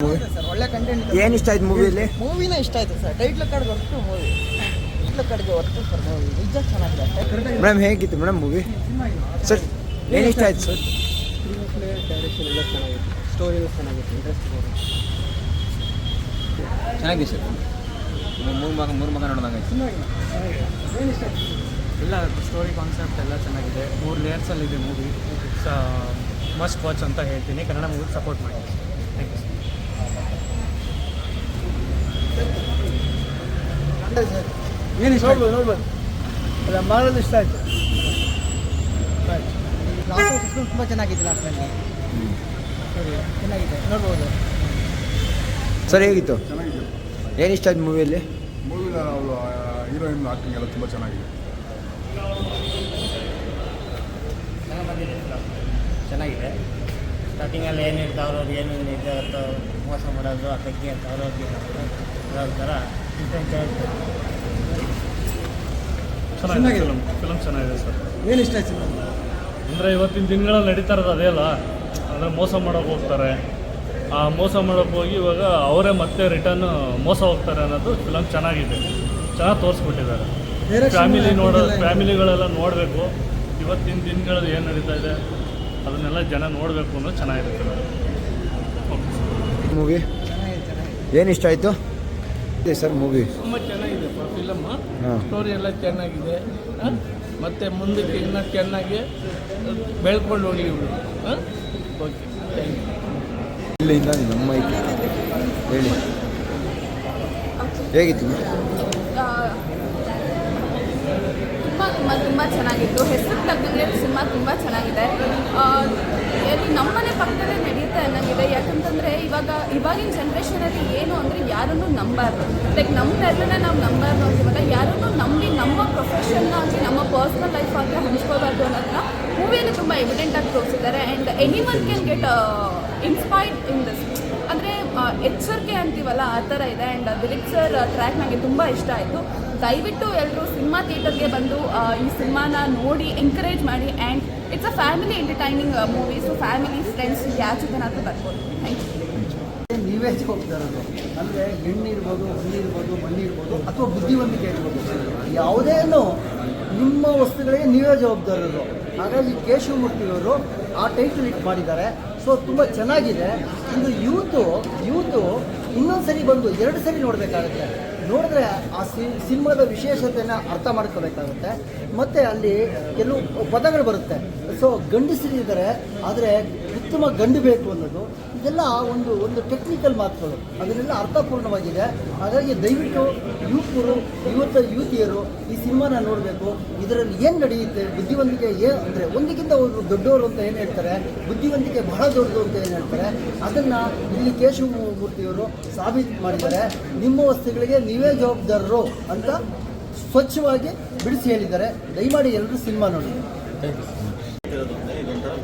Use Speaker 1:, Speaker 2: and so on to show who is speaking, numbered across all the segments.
Speaker 1: Sir ಒಳ್ಳೆ content
Speaker 2: ಏನು ಇಷ್ಟ ಆಯ್ತು ಮೂವಿಯಲ್ಲಿ
Speaker 1: ಮೂವಿನ ಇಷ್ಟ ಆಯ್ತು ಸರ್. ಟೈಟ್ಲ್ ಕಾರ್ಡ್ ಹೊರತು ಮೂವಿ ಟೈಟ್ಲ್ ಕಾರ್ಡ್ಗೆ ಹೊರತು ಸರ್ ಮೂವಿ ನಿಜ ಚೆನ್ನಾಗಿದೆ
Speaker 2: ಮೇಡಮ್ ಹೇಗಿತ್ತು ಮೇಡಮ್ ಮೂವಿ ಸರ್ ಏನು ಇಷ್ಟ ಆಯ್ತು ಸರ್
Speaker 1: ಡೈರೆಕ್ಷನ್ ಎಲ್ಲ ಚೆನ್ನಾಗಿತ್ತು ಸ್ಟೋರಿ ಚೆನ್ನಾಗಿತ್ತು ಇಂಟ್ರೆಸ್ಟಿಂಗ್
Speaker 3: ಚೆನ್ನಾಗಿದೆ ಸರ್. ಮೂರು ಮಗ ಮೂರು ಮಗ ನೋಡಿದಂಗೆ
Speaker 4: ಇಲ್ಲ ಸ್ಟೋರಿ ಕಾನ್ಸೆಪ್ಟ್ ಎಲ್ಲ ಚೆನ್ನಾಗಿದೆ. ಮೂರು ಲೇಯರ್ಸಲ್ಲಿದೆ ಮೂವಿ ಸ ಮಸ್ಟ್ ವಾಚ್ ಅಂತ ಹೇಳ್ತೀನಿ. ಕನ್ನಡ ಮೂವಿ ಸಪೋರ್ಟ್ ಮಾಡಿ ಥ್ಯಾಂಕ್ ಯು
Speaker 1: ಏನು ಇಷ್ಟ ನೋಡ್ಬೋದು ನೋಡ್ಬೋದು. ಅಲ್ಲ ಮಾಡೋದು ಇಷ್ಟ ಆಯ್ತು. ಲಾಸ್ಟ್ ತುಂಬ ಚೆನ್ನಾಗಿದೆ ಸರಿ ಚೆನ್ನಾಗಿದೆ. ನೋಡ್ಬೋದು.
Speaker 2: ಸರ್ ಹೇಗಿತ್ತು?
Speaker 5: ಚೆನ್ನಾಗಿದೆ
Speaker 2: ಏನು ಇಷ್ಟ ಆಯ್ತು ಮೂವಿಯಲ್ಲಿ
Speaker 5: ಮೂವಿನ ಅವಳು ಹೀರೋಯಿನ್ ಆಕ್ಟಿಂಗ್ ಎಲ್ಲ ತುಂಬ ಚೆನ್ನಾಗಿದೆ.
Speaker 6: ಚೆನ್ನಾಗಿದೆ. ಸ್ಟಾರ್ಟಿಂಗಲ್ಲಿ ಏನು ಇರ್ತಾವ್ರು ಅವ್ರು ಏನು ಇದೆ ಅಂತ ಮೋಸ ಮಾಡೋದು ಅದಕ್ಕೆ ಅಂತ ಅವ್ರವ್ರಿಗೆ ಇರೋ ಥರ
Speaker 4: ಚೆನ್ನಾಗಿದೆ ಫಿಲಮ್ ಫಿಲಮ್ ಚೆನ್ನಾಗಿದೆ ಸರ್.
Speaker 1: ಏನು ಇಷ್ಟ ಆಯ್ತು
Speaker 4: ಅಂದರೆ ಇವತ್ತಿನ ದಿನಗಳಲ್ಲಿ ನಡೀತಾ ಇರೋದು ಅದೇ ಅಲ್ಲ. ಅಂದರೆ ಮೋಸ ಮಾಡೋಕೆ ಹೋಗ್ತಾರೆ. ಆ ಮೋಸ ಮಾಡೋಕೆ ಹೋಗಿ ಇವಾಗ ಅವರೇ ಮತ್ತೆ ರಿಟರ್ನ್ ಮೋಸ ಹೋಗ್ತಾರೆ ಅನ್ನೋದು ಫಿಲಮ್ ಚೆನ್ನಾಗಿದೆ. ಚೆನ್ನಾಗಿ ತೋರಿಸ್ಬಿಟ್ಟಿದ್ದಾರೆ ಫ್ಯಾಮಿಲಿ ನೋಡೋ ಫ್ಯಾಮಿಲಿಗಳೆಲ್ಲ ನೋಡಬೇಕು. ಇವತ್ತಿನ ದಿನಗಳಲ್ಲಿ ಏನು ನಡೀತಾ ಇದೆ ಅದನ್ನೆಲ್ಲ ಜನ ನೋಡಬೇಕು ಅನ್ನೋದು ಚೆನ್ನಾಗಿರುತ್ತೆ.
Speaker 2: ಮೂವಿ ಏನು ಇಷ್ಟ ಆಯಿತು? ಇದೆ ಸರ್ ಮೂವಿ
Speaker 7: ತುಂಬ ಚೆನ್ನಾಗಿದೆ ಫಿಲಮ್ ಸ್ಟೋರಿ ಎಲ್ಲ ಚೆನ್ನಾಗಿದೆ? ಮತ್ತೆ ಮುಂದಕ್ಕೆ ಇನ್ನೂ ಚೆನ್ನಾಗಿ ಬೆಳ್ಕೊಂಡು ಹೋಗಿ ಇವರು. ಓಕೆ ಥ್ಯಾಂಕ್ ಯು
Speaker 2: ಇಲ್ಲಿಂದ ನಮ್ಮ ಐತಿ ಹೇಳಿ. ಹೇಗಿತ್ತು?
Speaker 8: ತುಂಬ ತುಂಬ ತುಂಬ ಚೆನ್ನಾಗಿತ್ತು. ಹೆಸರು ತಗ್ಗಿದ್ರೆ ಸಿನಿಮಾ ತುಂಬ ಚೆನ್ನಾಗಿದೆ. ನಮ್ಮನೆ ಪಕ್ಕದಲ್ಲೇ ನಡೆಯುತ್ತೆ ಅನ್ನಂಗಿದೆ ಯಾಕಂತಂದರೆ ಇವಾಗ ಇವಾಗಿನ ಜನ್ರೇಷನಲ್ಲಿ ಏನು ಅಂದರೆ ಯಾರನ್ನು ನಂಬಾರ್ದು. ಲೈಕ್ ನಮ್ಮ ನೆರಳನ್ನ ನಾವು ನಂಬಾರ್ದು ಅಂತೀವಲ್ಲ ಯಾರನ್ನು ನಂಬಿ ನಮ್ಮ ಪ್ರೊಫೆಷನ್ನ ಆಗಿ ನಮ್ಮ ಪರ್ಸ್ನಲ್ ಲೈಫ್ ಆಗಿ ಹಂಚ್ಕೋಬಾರ್ದು ಅನ್ನೋದನ್ನ ಮೂವಿಯಲ್ಲಿ ತುಂಬ ಎವಿಡೆಂಟಾಗಿ ತೋರಿಸಿದ್ದಾರೆ. And anyone can get inspired in this ಅಂದರೆ ಎಚ್ಚರಿಕೆ ಅಂತೀವಲ್ಲ, ಆ ಥರ ಇದೆ. ಆ್ಯಂಡ್ ದಿಲೀಪ್ ಸರ್ ಟ್ರ್ಯಾಕ್ ನನಗೆ ತುಂಬ ಇಷ್ಟ ಆಯಿತು. ದಯವಿಟ್ಟು ಎಲ್ಲರೂ ಸಿನಿಮಾ ಥಿಯೇಟರ್ಗೆ ಬಂದು ಈ ಸಿನಿಮಾನ ನೋಡಿ ಎಂಕರೇಜ್ ಮಾಡಿ and it's a family entertaining movie so family friends ಯಾರ ಅಂತ ಬರ್ಬೋದು. ಥ್ಯಾಂಕ್ ಯು
Speaker 1: ನೀವೇ ಹೋಗ್ತಾರದು ಅಂದರೆ ಇರ್ಬೋದು ಮಣ್ಣು ಇರ್ಬೋದು, ಅಥವಾ ಬುದ್ಧಿವಂತಿಕೆ ಇರ್ಬೋದು. ಯಾವುದೇ ನಿಮ್ಮ ವಸ್ತುಗಳಿಗೆ ನೀವೇ ಜವಾಬ್ದಾರರು ಹಾಗಾಗಿ ಕೇಶವಮೂರ್ತಿಯವರು ಆ ಟೈಟಲ್ ಇಟ್ ಮಾಡಿದ್ದಾರೆ ಸೊ ತುಂಬ ಚೆನ್ನಾಗಿದೆ. ಒಂದು ಯೂತು ಯೂತು ಇನ್ನೊಂದು ಸರಿ ಬಂದು ಎರಡು ಸರಿ ನೋಡಬೇಕಾಗುತ್ತೆ. ನೋಡಿದ್ರೆ ಆ ಸಿ, ಸಿನಿಮಾದ ವಿಶೇಷತೆಯನ್ನು ಅರ್ಥ ಮಾಡ್ಕೋಬೇಕಾಗುತ್ತೆ. ಮತ್ತು ಅಲ್ಲಿ ಕೆಲವು ಪದಗಳು ಬರುತ್ತೆ. ಸೊ ಗಂಡಸರಿದ್ದಾರೆ ಆದರೆ ಉತ್ತಮ ಗಂಡು ಬೇಕು ಅನ್ನೋದು, ಇದೆಲ್ಲ ಒಂದು ಒಂದು ಟೆಕ್ನಿಕಲ್ ಮಾತುಗಳು. ಅದನ್ನೆಲ್ಲ ಅರ್ಥಪೂರ್ಣವಾಗಿದೆ. ಹಾಗಾಗಿ ದಯವಿಟ್ಟು ಯುವಕರು, ಯುವತ, ಯುವತಿಯರು ಈ ಸಿನಿಮಾನ ನೋಡಬೇಕು. ಇದರಲ್ಲಿ ಏನು ನಡೆಯುತ್ತೆ, ಬುದ್ಧಿವಂತಿಕೆ ಏನು ಅಂದರೆ ಒಂದಕ್ಕಿಂತ ಒಂದು ದೊಡ್ಡವರು ಅಂತ ಏನು ಹೇಳ್ತಾರೆ, ಬುದ್ಧಿವಂತಿಕೆ ಬಹಳ ದೊಡ್ಡದು ಅಂತ ಏನು ಹೇಳ್ತಾರೆ, ಅದನ್ನು ಇಲ್ಲಿ ಕೇಶವಮೂರ್ತಿಯವರು ಸಾಬೀತು ಮಾಡಿದ್ದಾರೆ. ನಿಮ್ಮ ವಸ್ತುಗಳಿಗೆ ನೀವೇ ಜವಾಬ್ದಾರರು ಅಂತ ಸ್ವಚ್ಛವಾಗಿ ಬಿಡಿಸಿ ಹೇಳಿದ್ದಾರೆ. ದಯಮಾಡಿ ಎಲ್ಲರೂ ಸಿನಿಮಾ ನೋಡಿ.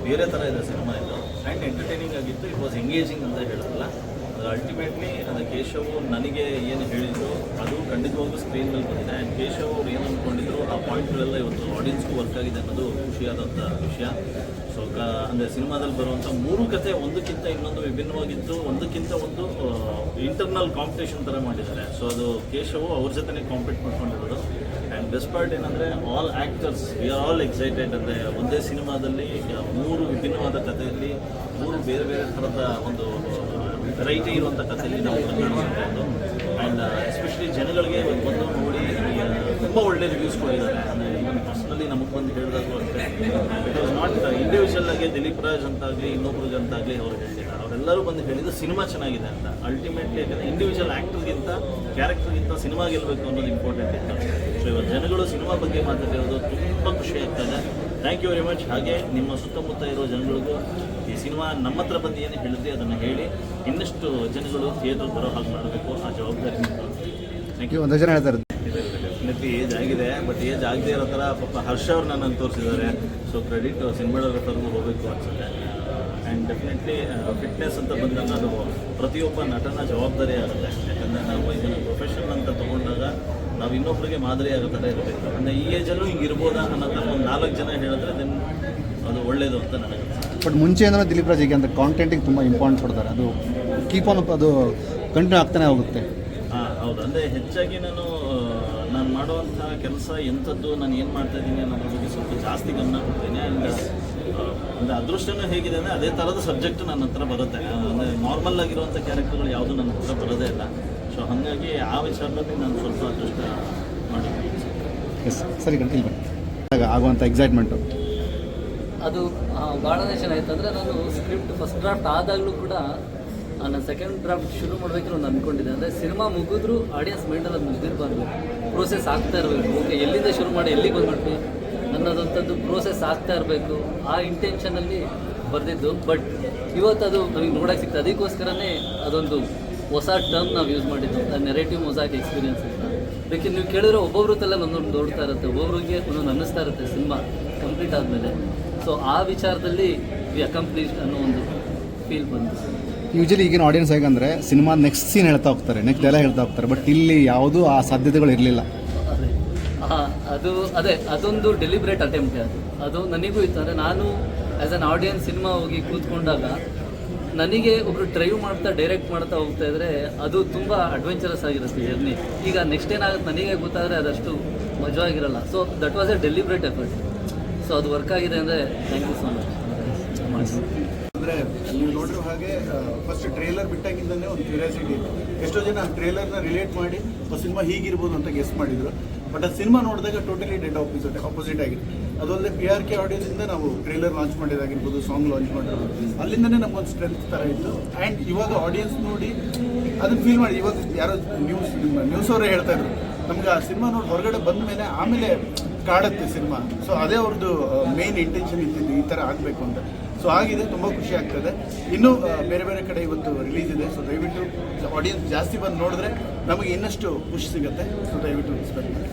Speaker 9: ಬೇರೆ ಥರ ಇದೆ ಸಿನಿಮಾ ಇದು. ಆ್ಯಂಡ್ ಎಂಟರ್ಟೈನಿಂಗ್ ಆಗಿತ್ತು. ಇಟ್ ವಾಸ್ ಎಂಗೇಜಿಂಗ್ ಅಂತ ಹೇಳೋದಲ್ಲ ಅದು ಅಲ್ಟಿಮೇಟ್ಲಿ ಅದು ಕೇಶವ್ ನನಗೆ ಏನು ಹೇಳಿದ್ರು ಅದು ಖಂಡಿತವಾಗ್ಲೂ ಸ್ಕ್ರೀನ್ ಮೇಲೆ ಬಂದಿದೆ. ಆ್ಯಂಡ್ ಕೇಶವ್ ಅವ್ರು ಏನು ಅಂದ್ಕೊಂಡಿದ್ರು, ಆ ಪಾಯಿಂಟ್ಗಳೆಲ್ಲ ಇವತ್ತು ಆಡಿಯನ್ಸ್ಗೂ ವರ್ಕ್ ಆಗಿದೆ ಅನ್ನೋದು ಖುಷಿಯಾದಂಥ ವಿಷಯ. ಸೊ ಕ, ಅಂದರೆ ಸಿನಿಮಾದಲ್ಲಿ ಬರುವಂಥ ಮೂರು ಕತೆ ಒಂದಕ್ಕಿಂತ ಇನ್ನೊಂದು ವಿಭಿನ್ನವಾಗಿದ್ದು, ಒಂದಕ್ಕಿಂತ ಒಂದು ಇಂಟರ್ನಲ್ ಕಾಂಪಿಟೇಷನ್ ಥರ ಮಾಡಿದ್ದಾರೆ. ಸೊ ಅದು ಕೇಶವ್ ಅವ್ರ ಜೊತೆನೇ ಕಾಂಪೀಟ್ ಮಾಡ್ಕೊಂಡಿರೋದು. ಆ್ಯಂಡ್ ಬೆಸ್ಟ್ ಪಾರ್ಟ್ ಏನಂದರೆ all actors we are all excited ಅಂದರೆ ಒಂದೇ ಸಿನಿಮಾದಲ್ಲಿ ಮೂರು ವಿಭಿನ್ನವಾದ ಕಥೆಯಲ್ಲಿ, ಮೂರು ಬೇರೆ ಬೇರೆ ಥರದ ಒಂದು ಇರುವಂಥ ಕಥೆಯಲ್ಲಿ ನಾವು ಕಾಣಿಸ್ಬೋದು ಆ್ಯಂಡ್ ಎಸ್ಪೆಷಲಿ ಜನಗಳಿಗೆ ಒಂದು ಬಂದು ನೋಡಿ ತುಂಬ ಒಳ್ಳೆ ರಿವ್ಯೂಸ್ ಕೊಟ್ಟಿದ್ದಾರೆ. ಅಂದರೆ ಇವನ್ ಪರ್ಸ್ನಲಿ ನಮಗೆ ಬಂದು ಹೇಳಿದಾಗೂ ಅಂತ ಇಟ್ ವಾಸ್ ನಾಟ್ ಇಂಡಿವಿಜುವಲ್ ಆಗಿ ದಿಲೀಪ್ ರಾಜ್ ಅಂತಾಗಲಿ ಇನ್ನೊಬ್ರಿಗೆ ಅಂತಾಗಲಿ ಅವ್ರು ಹೇಳಿಲ್ಲ ಅವರೆಲ್ಲರೂ ಬಂದು ಹೇಳಿದ್ದು ಸಿನಿಮಾ ಚೆನ್ನಾಗಿದೆ ಅಂತ. ಅಲ್ಟಿಮೇಟ್ಲಿ ಯಾಕಂದರೆ ಇಂಡಿವಿಜುವಲ್ ಆ್ಯಕ್ಟರ್ಗಿಂತ ಕ್ಯಾರೆಕ್ಟರ್ಗಿಂತ ಸಿನಿಮಾ ಗೆಲ್ಲಬೇಕು ಅನ್ನೋದು ಇಂಪಾರ್ಟೆಂಟ್ ಇತ್ತು. ಸೊ ಇವತ್ತು ಜನಗಳು ಸಿನಿಮಾ ಬಗ್ಗೆ ಮಾತಾಡಿರೋದು ತುಂಬ ಖುಷಿ ಆಗ್ತದೆ ಥ್ಯಾಂಕ್ ಯು ವೆರಿ ಮಚ್ ಹಾಗೆ ನಿಮ್ಮ ಸುತ್ತಮುತ್ತ ಇರೋ ಜನಗಳಿಗೂ ಸಿನಿಮಾ ನಮ್ಮ ಹತ್ರ ಬಂದು ಏನು ಹೇಳಿದ್ರೆ ಅದನ್ನು ಹೇಳಿ ಇನ್ನಷ್ಟು ಜನಗಳು ಥಿಯೇಟರ್ ಬರೋ ಹಾಗೆ ಮಾಡಬೇಕು ಆ ಜವಾಬ್ದಾರಿ ಥ್ಯಾಂಕ್ ಯು
Speaker 2: ಒಂದು ಜನ ಹೇಳ್ತಾರೆ.
Speaker 9: ಏಜ್ ಆಗಿದೆ ಬಟ್ ಏಜ್ ಆಗದೆ ಇರೋ ಥರ ಪಾಪ ಹರ್ಷ ಅವ್ರು ನನ್ನನ್ನು ತೋರಿಸಿದ್ದಾರೆ. ಸೊ ಕ್ರೆಡಿಟ್ ತರಗೂ ಹೋಗಬೇಕು ಅನ್ಸುತ್ತೆ. ಆ್ಯಂಡ್ ಡೆಫಿನೆಟ್ಲಿ ಫಿಟ್ನೆಸ್ ಅಂತ ಬಂದಾಗ ಅದು ಪ್ರತಿಯೊಬ್ಬ ನಟನ ಜವಾಬ್ದಾರಿ ಆಗುತ್ತೆ. ಯಾಕಂದರೆ ನಾವು ಇದನ್ನು ಪ್ರೊಫೆಷನ್ ಅಂತ ತೊಗೊಂಡಾಗ ನಾವು ಇನ್ನೊಬ್ಬರಿಗೆ ಮಾದರಿ ಆಗೋ ಥರ ಇರಬೇಕು. ಅಂದರೆ ಈ ಏಜಲ್ಲೂ ಹಿಂಗೆ ಇರ್ಬೋದಾ ಅನ್ನೋ ಥರ ಒಂದು ನಾಲ್ಕು ಜನ ಹೇಳಿದ್ರೆ ದೆನ್ ಅದು ಒಳ್ಳೆಯದು ಅಂತ ನನಗೆ ಅನ್ಸುತ್ತೆ
Speaker 10: ಮುಂಚೆ ಅಂದರೆ ದಿಲೀಪ್ ರಾಜ್ ಈಗ ಅಂದರೆ ಕಾಂಟೆಂಟಿಗೆ ತುಂಬ ಇಂಪಾರ್ಟೆಂಟ್ ಕೊಡ್ತಾರೆ. ಅದು ಕೀಪ್ ಆನ್ ಅದು ಕಂಟಿನ್ಯೂ ಆಗ್ತಾನೆ ಹೋಗುತ್ತೆ.
Speaker 9: ಹಾಂ ಹೌದು. ಅಂದರೆ ಹೆಚ್ಚಾಗಿ ನಾನು ನಾನು ಮಾಡುವಂಥ ಕೆಲಸ ಎಂಥದ್ದು ನಾನು ಏನು ಮಾಡ್ತಾ ಇದ್ದೀನಿ ಅನ್ನೋದ್ರ ಬಗ್ಗೆ ಸ್ವಲ್ಪ ಜಾಸ್ತಿ ಗಮನ ಕೊಡ್ತೇನೆ. ಆ್ಯಂಡ್ ಅಂದರೆ ಅದೃಷ್ಟನೂ ಹೇಗಿದೆ ಅಂದರೆ ಅದೇ ಥರದ ಸಬ್ಜೆಕ್ಟ್ ನನ್ನ ಹತ್ರ ಬರುತ್ತೆ. ಅಂದರೆ ನಾರ್ಮಲ್ ಆಗಿರುವಂಥ ಕ್ಯಾರೆಕ್ಟರ್ಗಳು ಯಾವುದು ನನ್ನ ಹತ್ರ ಬರೋದೇ ಇಲ್ಲ. ಸೊ ಹಾಗಾಗಿ ಆ ವಿಚಾರದಲ್ಲಿ ನಾನು ಸ್ವಲ್ಪ ಅದೃಷ್ಟ ಮಾಡಿ
Speaker 10: ಎಸ್ ಸರಿ ಆಗ ಆಗುವಂಥ ಎಕ್ಸೈಟ್ಮೆಂಟು
Speaker 11: ಅದು ಭಾಳನೇ ಚೆನ್ನಾಗಿತ್ತು ಅಂದರೆ ನಾನು ಸ್ಕ್ರಿಪ್ಟ್ ಫಸ್ಟ್ ಡ್ರಾಫ್ಟ್ ಆದಾಗಲೂ ಕೂಡ ನಾನು ಸೆಕೆಂಡ್ ಡ್ರಾಫ್ಟ್ ಶುರು ಮಾಡಬೇಕಂದ್ರೆ ನಾನು ಅಂದ್ಕೊಂಡಿದ್ದೆ ಅಂದರೆ ಸಿನಿಮಾ ಮುಗಿದ್ರೂ ಆಡಿಯನ್ಸ್ ಮೈಂಡಲ್ಲಿ ಅದು ಮುಗಿದಿರಬಾರ್ದು. ಪ್ರೋಸೆಸ್ ಆಗ್ತಾ ಇರಬೇಕು. ಓಕೆ ಎಲ್ಲಿಂದ ಶುರು ಮಾಡಿ, ಎಲ್ಲಿಗೆ ಬಂದ್ಬಿಟ್ಟು ಅನ್ನೋದಂಥದ್ದು ಪ್ರೋಸೆಸ್ ಆಗ್ತಾ ಇರಬೇಕು. ಆ ಇಂಟೆನ್ಷನಲ್ಲಿ ಬರೆದಿದ್ದು. ಬಟ್ ಇವತ್ತು ಅದು ನಮಗೆ ನೋಡೋಕೆ ಸಿಗ್ತದೆ ಅದಕ್ಕೋಸ್ಕರನೇ ಅದೊಂದು ಹೊಸ ಟರ್ಮ್ ನಾವು ಯೂಸ್ ಮಾಡಿದ್ದು. ನೆರೇಟಿವ್ ಮೊಸಾಕ್ ಎಕ್ಸ್ಪೀರಿಯನ್ಸ್ ಅಂತ. ಬೇಕಿದ್ರೆ ನೀವು ಕೇಳಿದ್ರೆ ಒಬ್ಬೊಬ್ರು ತಲೆ ಒಂದೊಂದು ದೊಡ್ತಾ ಇರುತ್ತೆ. ಒಬ್ಬೊಬ್ರಿಗೆ ಒಂದೊಂದು ಅನ್ನಿಸ್ತಾ ಇರುತ್ತೆ ಸಿನಿಮಾ ಕಂಪ್ಲೀಟ್ ಆದಮೇಲೆ. ಸೊ ಆ ವಿಚಾರದಲ್ಲಿ ವಿ ಅಕಂಪ್ಲೀಷ್ ಅನ್ನೋ ಒಂದು ಫೀಲ್ ಬಂತು.
Speaker 10: ಯೂಶಲಿ ಈಗಿನ ಆಡಿಯನ್ಸ್ ಹೇಗಂದರೆ ಸಿನಿಮಾ ನೆಕ್ಸ್ಟ್ ಸೀನ್ ಹೇಳ್ತಾ ಹೋಗ್ತಾರೆ ನೆಕ್ಸ್ಟ್ ಎಲ್ಲ ಹೇಳ್ತಾ ಹೋಗ್ತಾರೆ ಬಟ್ ಇಲ್ಲಿ ಯಾವುದೂ ಆ ಸಾಧ್ಯತೆಗಳು ಇರಲಿಲ್ಲ.
Speaker 11: ಅದೇ. ಆ, ಅದು ಅದೇ ಅದೊಂದು ಡೆಲಿಬ್ರೇಟ್ ಅಟೆಂಪ್ಟ್ ಅದು. ಅದು ನನಗೂ ಇತ್ತು. ಅಂದರೆ ನಾನು ಆ್ಯಸ್ ಅನ್ ಆಡಿಯನ್ಸ್ ಸಿನಿಮಾ ಹೋಗಿ ಕೂತ್ಕೊಂಡಾಗ ನನಗೆ ಒಬ್ರು ಡ್ರೈವ್ ಮಾಡ್ತಾ ಡೈರೆಕ್ಟ್ ಮಾಡ್ತಾ ಹೋಗ್ತಾ ಇದ್ರೆ ಅದು ತುಂಬ ಅಡ್ವೆಂಚರಸ್ ಆಗಿರುತ್ತೆ ಜರ್ನಿ ಈಗ ನೆಕ್ಸ್ಟ್ ಏನಾಗುತ್ತೆ ನನಗೆ ಗೊತ್ತಾದರೆ ಅದಷ್ಟು ಮಜವಾಗಿರಲ್ಲ. So that was a deliberate effort so ಅದು ವರ್ಕ್ ಆಗಿದೆ ಅಂದರೆ ಥ್ಯಾಂಕ್ ಯು ಸೊ ಮಚ್
Speaker 12: ಅಂದರೆ ನೀವು ನೋಡಿರೋ ಹಾಗೆ ಫಸ್ಟ್ ಟ್ರೇಲರ್ ಬಿಟ್ಟಾಗಿಂದನೇ ಒಂದು ಕ್ಯೂರಿಯಾಸಿಟಿ ಇತ್ತು. ಎಷ್ಟೋ ಜನ ಟ್ರೇಲರ್ನ ರಿಲೇಟ್ ಮಾಡಿ ಸಿನಿಮಾ ಹೀಗಿರ್ಬೋದು ಅಂತ ಗೆಸ್ ಮಾಡಿದ್ರು. ಬಟ್ ಆ ಸಿನಿಮಾ ನೋಡಿದಾಗ ಟೋಟಲಿ ಡೆಡ್ ಆಪೋಸಿಟ್ ಆಪೋಸಿಟ್ ಆಗಿದೆ ಅದಲ್ಲದೆ ಪಿ ಆರ್ ಕೆ ಆಡಿಯೋದಿಂದ ನಾವು ಟ್ರೇಲರ್ ಲಾಂಚ್ ಮಾಡಿದಾಗಿರ್ಬೋದು ಸಾಂಗ್ ಲಾಂಚ್ ಮಾಡಿರ್ಬೋದು ಅಲ್ಲಿಂದನೇ ನಮಗೊಂದು ಸ್ಟ್ರೆಂತ್ ಥರ ಇತ್ತು. ಆ್ಯಂಡ್ ಇವಾಗ ಆಡಿಯನ್ಸ್ ನೋಡಿ, ಅದನ್ನ ಫೀಲ್ ಮಾಡಿ, ಇವಾಗ ಯಾರೋ ನ್ಯೂಸ್ ನ್ಯೂಸ್ ಅವರೇ ಹೇಳ್ತಾ ಇದ್ರು. ನಮ್ಗೆ ಆ ಸಿನಿಮಾ ನೋಡಿ ಹೊರಗಡೆ ಬಂದ ಮೇಲೆ ಆಮೇಲೆ ಕಾಡುತ್ತೆ ಸಿನಿಮಾ. ಸೊ ಅದೇ ಅವ್ರದ್ದು ಮೇನ್ ಇಂಟೆನ್ಷನ್ ಇದ್ದಿದ್ದು ಈ ಥರ ಆಗಬೇಕು ಅಂತ. ಸೊ ಆಗಿದೆ, ತುಂಬ ಖುಷಿ ಆಗ್ತದೆ. ಇನ್ನೂ ಬೇರೆ ಬೇರೆ ಕಡೆ ಇವತ್ತು ರಿಲೀಸ್ ಇದೆ. ಸೊ ದಯವಿಟ್ಟು ಆಡಿಯನ್ಸ್ ಜಾಸ್ತಿ ಬಂದು ನೋಡಿದ್ರೆ ನಮಗೆ ಇನ್ನಷ್ಟು ಖುಷಿ ಸಿಗುತ್ತೆ. ಸೊ ದಯವಿಟ್ಟು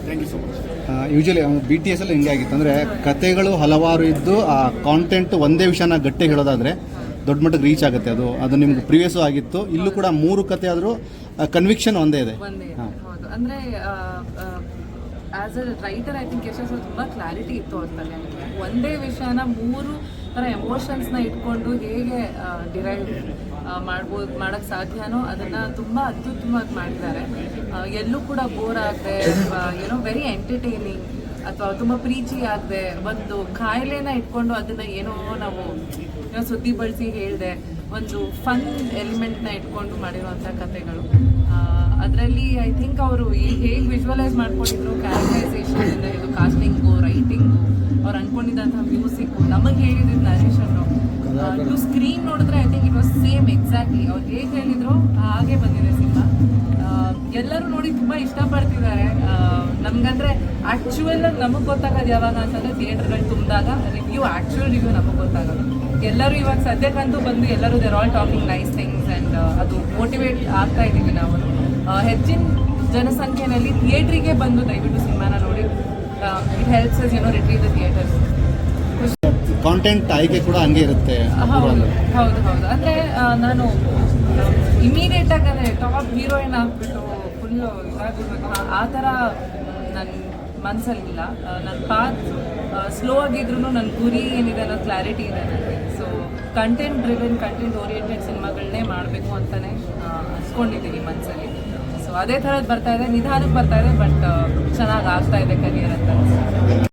Speaker 12: thank you so much
Speaker 10: usually B T S ಅಲ್ಲಿ ಹಿಂಗಾಗಿತ್ತು ಅಂದರೆ ಕತೆಗಳು ಹಲವಾರು ಇದ್ದು, ಆ ಕಾಂಟೆಂಟ್ ಒಂದೇ ವಿಷಯನ ಗಟ್ಟಿ ಹೇಳೋದಾದರೆ ದೊಡ್ಡ ಮಟ್ಟಕ್ಕೆ ರೀಚ್ ಆಗುತ್ತೆ ಅದು. ಅದು ನಿಮ್ಗೆ ಪ್ರಿವಿಯಸ್ಸು ಆಗಿತ್ತು. ಇಲ್ಲೂ ಕೂಡ ಮೂರು ಕತೆ ಆದರೂ ಕನ್ವಿಕ್ಷನ್ ಒಂದೇ ಇದೆ.
Speaker 13: ಒಂದೇ. ಹೌದು. ಅಂದರೆ as a writer I think Yashas ತುಂಬ ಕ್ಲಾರಿಟಿ ಇತ್ತು ಅವ್ರ ತಲೆ ಒಂದೇ ವಿಷಯನ ಮೂರು ಥರ ಎಮೋಷನ್ಸ್ನ ಇಟ್ಕೊಂಡು ಹೇಗೆ ಡಿರೈವ್ ಮಾಡ್ಬೋದು ಮಾಡೋಕ್ಕೆ ಸಾಧ್ಯನೋ ಅದನ್ನು ತುಂಬ ಅತ್ಯುತ್ತಮವಾಗಿ ಮಾಡಿದ್ದಾರೆ. ಎಲ್ಲೂ ಕೂಡ ಬೋರ್ ಆಗದೆ ಏನೋ ವೆರಿ ಎಂಟರ್ಟೈನಿಂಗ್ ಅಥವಾ ತುಂಬ ಪ್ರೀತಿ ಆಗದೆ ಒಂದು ಕಾಯಿಲೆನ ಇಟ್ಕೊಂಡು ಅದನ್ನು ಏನೋ ನಾವು ಸುದ್ದಿ ಬಳಸಿ ಹೇಳಿದೆ ಒಂದು ಫನ್ ಎಲಿಮೆಂಟ್ನ ಇಟ್ಕೊಂಡು ಮಾಡಿರುವಂಥ ಕಥೆಗಳು. ಅದರಲ್ಲಿ ಐ ಥಿಂಕ್ ಅವರು ಹೇಗೆ ವಿಜುವಲೈಸ್ ಮಾಡ್ಕೊಂಡಿದ್ರು ಕ್ಯಾರೆಕ್ಟರೈಸೇಷನ್ ಇಂದ ಕಾಸ್ಟಿಂಗು ರೈಟಿಂಗು ಅವ್ರು ಅಂದ್ಕೊಂಡಿದ್ದಂಥ ಮ್ಯೂಸಿಕ್ಕು ನಮಗೆ ಹೇಳಿದ್ರು ನರೇಷನ್ನು ಟು ಸ್ಕ್ರೀನ್ ನೋಡಿದ್ರೆ I think it was same exactly ಅವ್ರು ಹೇಗೆ ಹೇಳಿದ್ರು, ಹಾಗೆ ಬಂದಿದೆ ಸಿನಿಮಾ. ಎಲ್ಲರೂ ನೋಡಿ ತುಂಬ ಇಷ್ಟಪಡ್ತಿದ್ದಾರೆ. ನಮ್ಗಂದ್ರೆ ಆ್ಯಕ್ಚುಯಲ್ ನಮಗೆ ಗೊತ್ತಾಗೋದು ಯಾವಾಗ ಅಂತಂದರೆ ಥಿಯೇಟರ್ಗಳು ತುಂಬಿದಾಗ ರಿವ್ಯೂ ಆ್ಯಕ್ಚುಯಲ್ ರಿವ್ಯೂ ನಮಗೆ ಗೊತ್ತಾಗೋದು. ಎಲ್ಲರೂ ಇವಾಗ ಸದ್ಯಕ್ಕಂತೂ ಬಂದು ಎಲ್ಲರೂ they're all talking nice things and ಅದು ಮೋಟಿವೇಟ್ ಆಗ್ತಾ ಇದ್ದೀವಿ ನಾವು. ಹೆಚ್ಚಿನ ಜನಸಂಖ್ಯೆಯಲ್ಲಿ ಥಿಯೇಟ್ರಿಗೆ ಬಂದು ದಯವಿಟ್ಟು ಸಿನಿಮಾನ ನೋಡಿ it helps us you know retrieve the theatre
Speaker 10: content ಆಯ್ಕೆ ಕೂಡ ಹಂಗೆ ಇರುತ್ತೆ
Speaker 13: ಹೌದು ಹೌದು ಹೌದು. ಅಂದರೆ ನಾನು ಇಮಿಡಿಯೇಟ್ ಆಗಿ ಅಂದರೆ ಟಾಪ್ ಹೀರೋಯಿನ್ ಆಗ್ಬಿಟ್ಟು ಫುಲ್ ಇದಾಗಿರ್ಬೇಕು. ಆ- ಥರ ನನ್ನ ಮನಸ್ಸಲ್ಲಿಲ್ಲ ನನ್ನ ಪಾತ್ ಸ್ಲೋ ಆಗಿದ್ರು ನನ್ನ ಗುರಿ ಏನಿದೆ ಅನ್ನೋ ಕ್ಲಾರಿಟಿ ಇದೆ ನನಗೆ. So content driven content oriented ಸಿನಿಮಾಗಳನ್ನೇ ಮಾಡಬೇಕು ಅಂತಲೇ ಅನ್ಸ್ಕೊಂಡಿದ್ದೀನಿ ಮನಸ್ಸಲ್ಲಿ ಸೊ ಅದೇ ಥರದ್ದು ಬರ್ತಾ ಇದೆ ನಿಧಾನಕ್ಕೆ ಬರ್ತಾ ಇದೆ ಬಟ್ ಚೆನ್ನಾಗಿ ಆಗ್ತಾ ಇದೆ ಕರಿಯರ್ ಅಂತ